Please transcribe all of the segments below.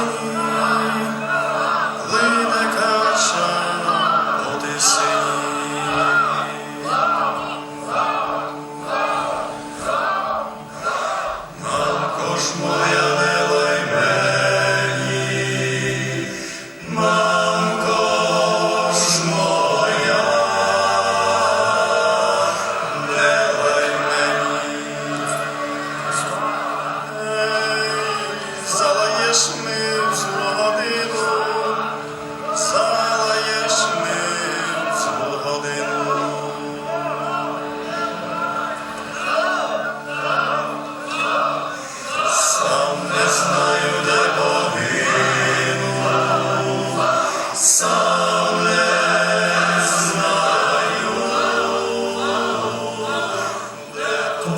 Hallelujah.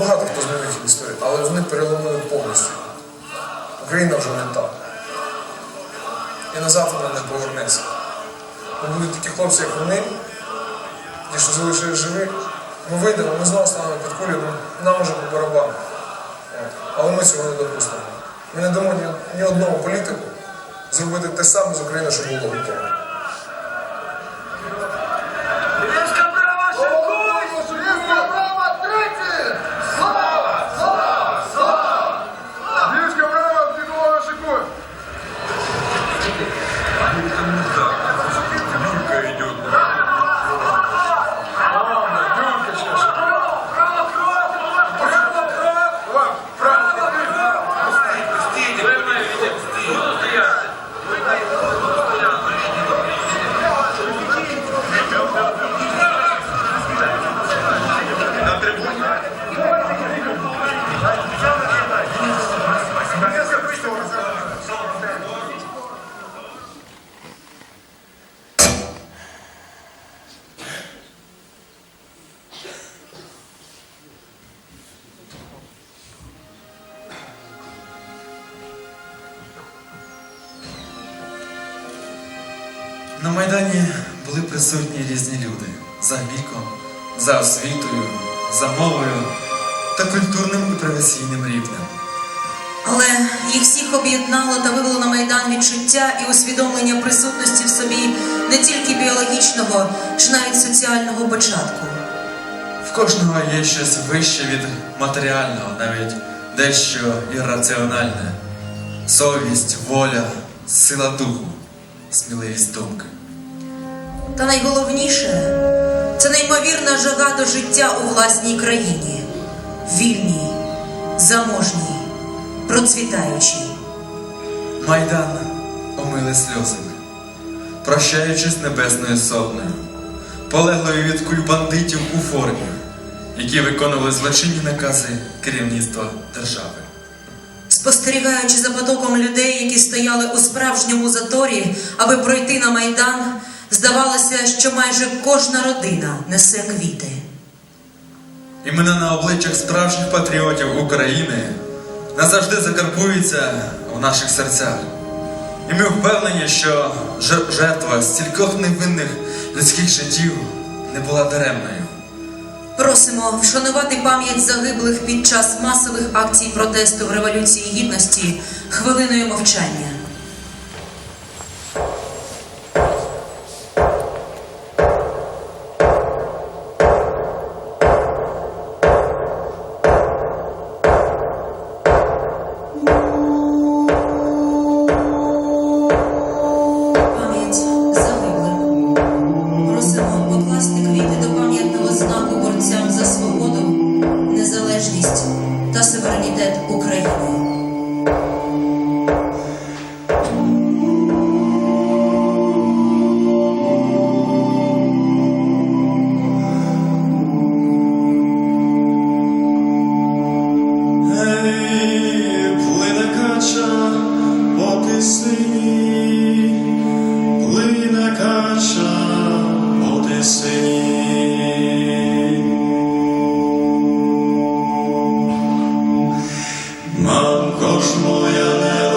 Багато хто змінив їх історію, але вони переломили повністю. Україна вже не та. І назад вона не повернеться. Будуть такі хлопці, як вони, ті, що залишили живі, ми вийдемо, ми знову станемо під кулю, ну, нам уже по барабану. Але ми цього не допустимо. Ми не дамо ні, ні одному політику зробити те саме з України, що було готово. На Майдані були присутні різні люди за віком, за освітою, за мовою та культурним і професійним рівнем. Але їх всіх об'єднало та вивело на майдан відчуття і усвідомлення присутності в собі не тільки біологічного, чи навіть соціального початку. В кожного є щось вище від матеріального, навіть дещо ірраціональне. Совість, воля, сила духу, сміливість думки. Та найголовніше це неймовірна жага до життя у власній країні, вільній, заможній, процвітаючій. Майдан омили сльозами, прощаючись з небесною сотнею, полеглою від куль бандитів у формі, які виконували злочинні накази керівництва держави. Спостерігаючи за потоком людей, які стояли у справжньому заторі, аби пройти на майдан, здавалося, що майже кожна родина несе квіти. Імена на обличчях справжніх патріотів України назавжди закарбуються в наших серцях. І ми впевнені, що жертва стількох невинних людських життів не була даремною. Просимо вшанувати пам'ять загиблих під час масових акцій протесту в Революції Гідності хвилиною мовчання. та суверенітет України. душ моя не